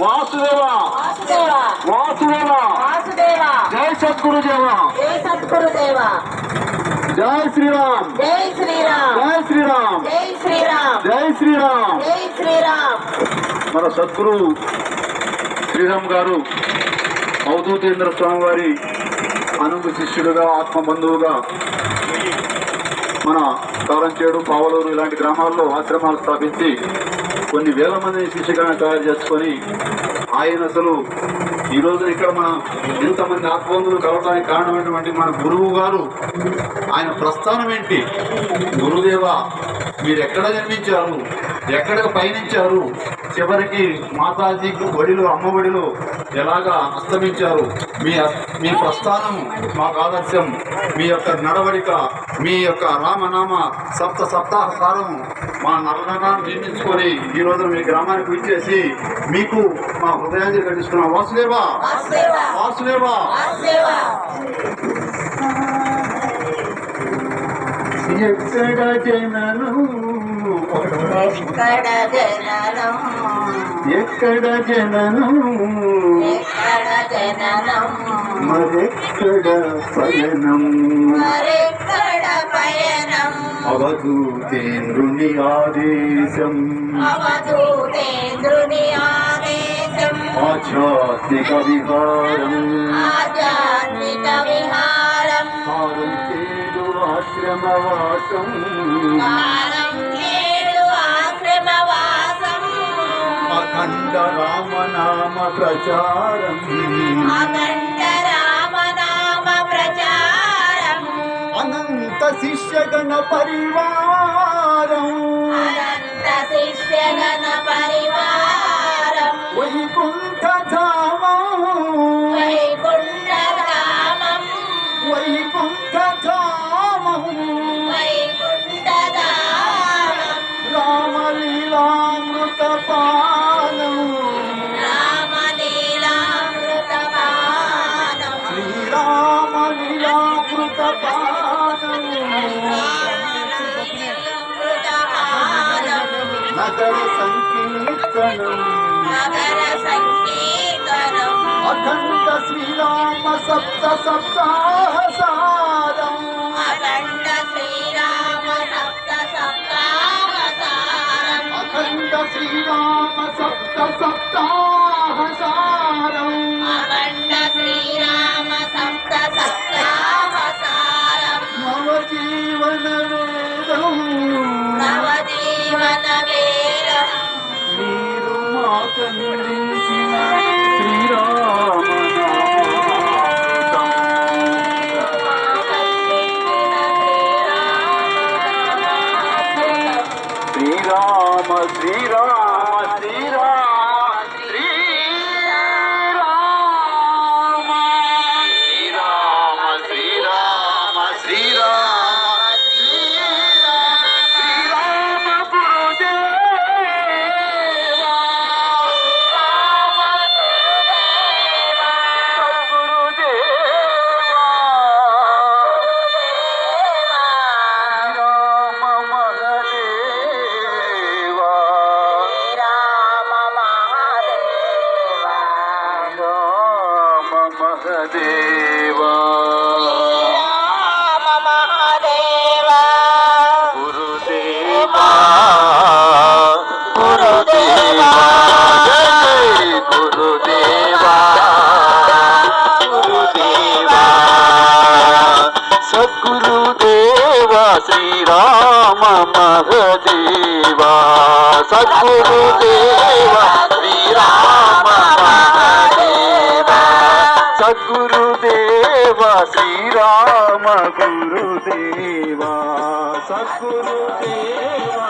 వాసుదేవ. వాసుదేవ. జై జై సద్గురుదేవ. జై శ్రీరామ్. జై శ్రీరామ్. జై శ్రీరామ్. జై శ్రీరామ్. జై శ్రీరామ్. జై శ్రీరామ్. మన సద్గురు శ్రీరామ్ గారు అవధూతేంద్ర స్వామి వారి అనుగు శిష్యుడుగా ఆత్మ బంధువుగా మన కారంచేడు పావలూరు ఇలాంటి గ్రామాల్లో ఆశ్రమాలు స్థాపించి కొన్ని వేల మంది శిష్యులను తయారు చేసుకొని ఆయన అసలు ఈ ఇక్కడ మన ఇంతమంది ఆత్మబంధులు కలవడానికి కారణమైనటువంటి మన గురువు గారు ఆయన ప్రస్థానం ఏంటి? గురుదేవ మీరు ఎక్కడ జన్మించారు? ఎక్కడ పయనించారు? చివరికి మాతాజీకి ఒడిలో అమ్మ ఒడిలో ఎలాగా అస్తమించారు? మీ మీ ప్రస్థానం మాకు ఆదర్శం. మీ యొక్క నడవడిక మీ యొక్క రామనామ సప్త సప్తాహ సారం మా నరనాన్ని నిర్మించుకొని ఈ రోజు మీ గ్రామానికి విచ్చేసి మీకు మా హృదయాన్ని కట్టిస్తున్నాం వాసుదేవా! వాసుదేవ! వాసుదేవా! వాసుదేవ! ఎక్కడ జనను ఎక్కడ జననం? మరెక్కడ పయనం? అవధూతేంద్రుని ఆదేశం. ఆధ్యాత్మిక విహారం. హారం తేరు ఆశ్రమవాసం. అఖండ రామనామ ప్రచారం అఖండ రామనామ ప్రచారం అనంత శిష్యగణ పరివారం. అనంత శిష్యగణ పరివారం. వైకుంఠ ధామం. వైకుంఠధామం వైకుంఠ ధామం. వైకుంఠధామం రామలీలామృత పానం సంకీర్తనం అఖండ శ్రీరామ సప్త సప్తాహ సారం అఖండ శ్రీరామ సప్త సప్తాహ సారం నవ జీవనము మాకందించిన శ్రీరామ శ్రీరామ శ్రీరామ శ్రీరామ శ్రీరామ మహదేవా సద్గురుదేవా శ్రీరామ మహదేవా సద్గురుదేవా శ్రీరామ గురుదేవా సద్గురుదేవా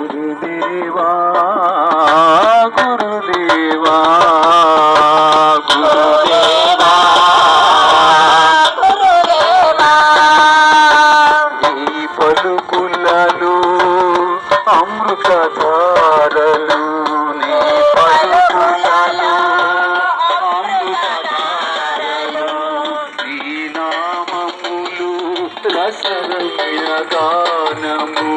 గురుదేవా గురుదేవా రసరమ్య గానమూదినా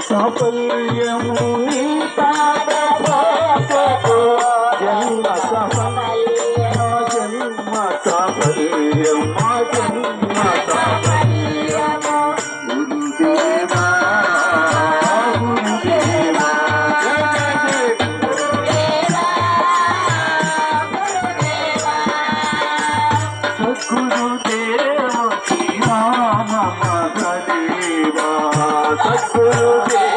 సాఫల్యము నీ పాద సద్గురుదేవ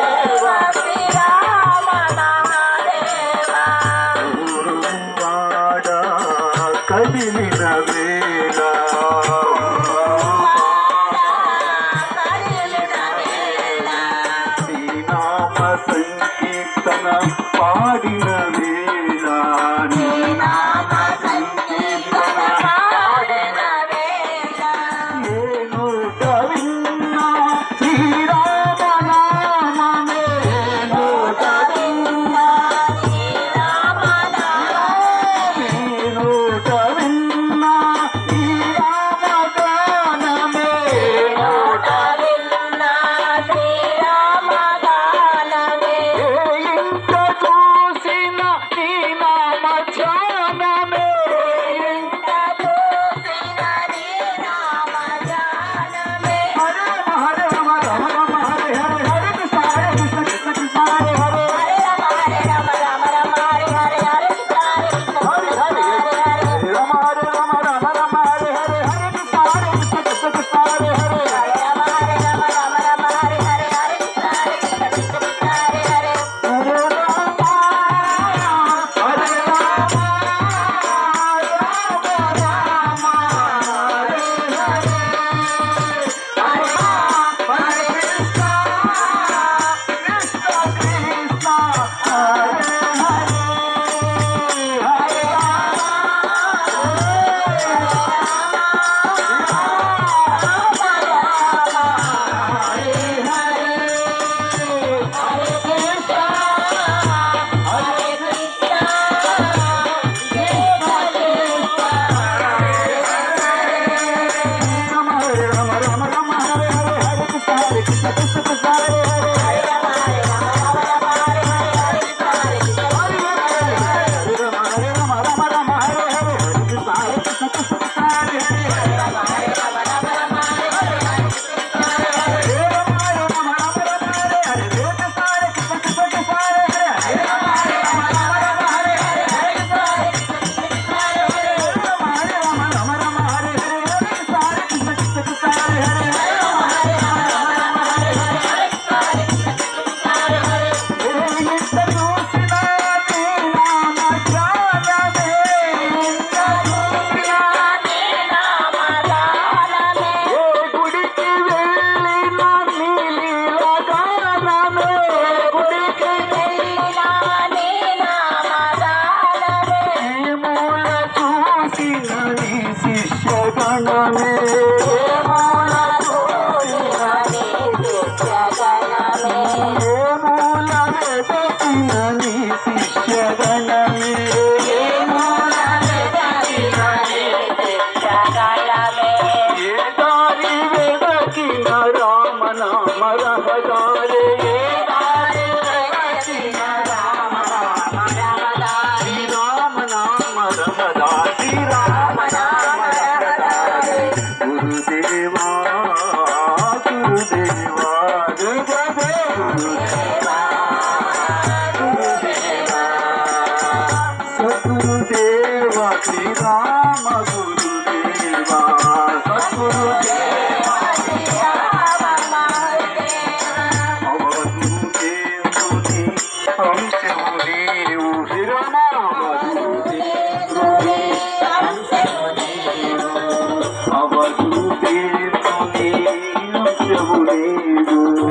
నీవు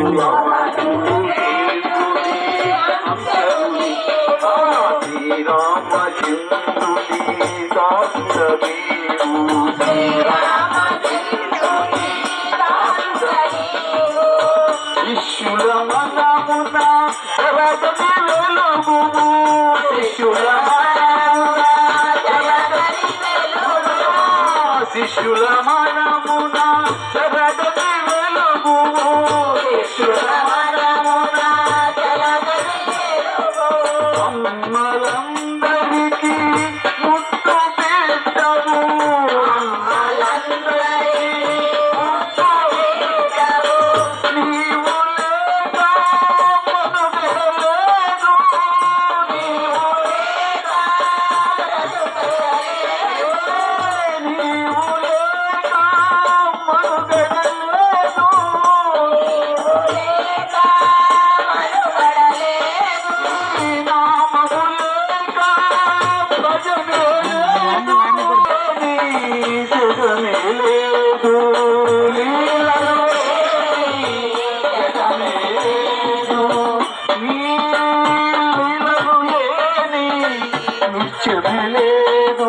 సత్యం లేదు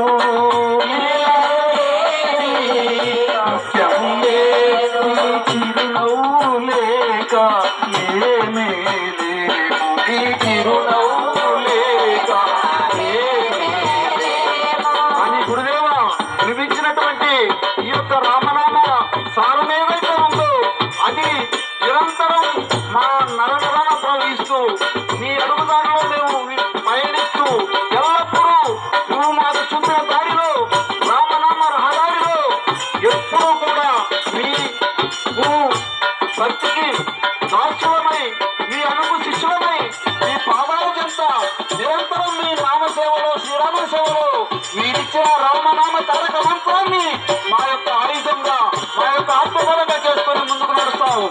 సత్యం లేదు. చిరునవ్వు లేక అని గురుదేవ వినిపించినటువంటి యొక్క రామనామ సారమేవైతే ఉందో అది నిరంతరం మా నరనరణ ప్రవహిస్తూ నీ అడుగుదారిలో మేము పయనిస్తూ దేవుడు మీరిచ్చిన రామనామ తారక మంత్రాన్ని మా యొక్క ఆయుధంగా మా యొక్క ఆత్మబలంగా చేసుకుని ముందుకు నడుస్తాము.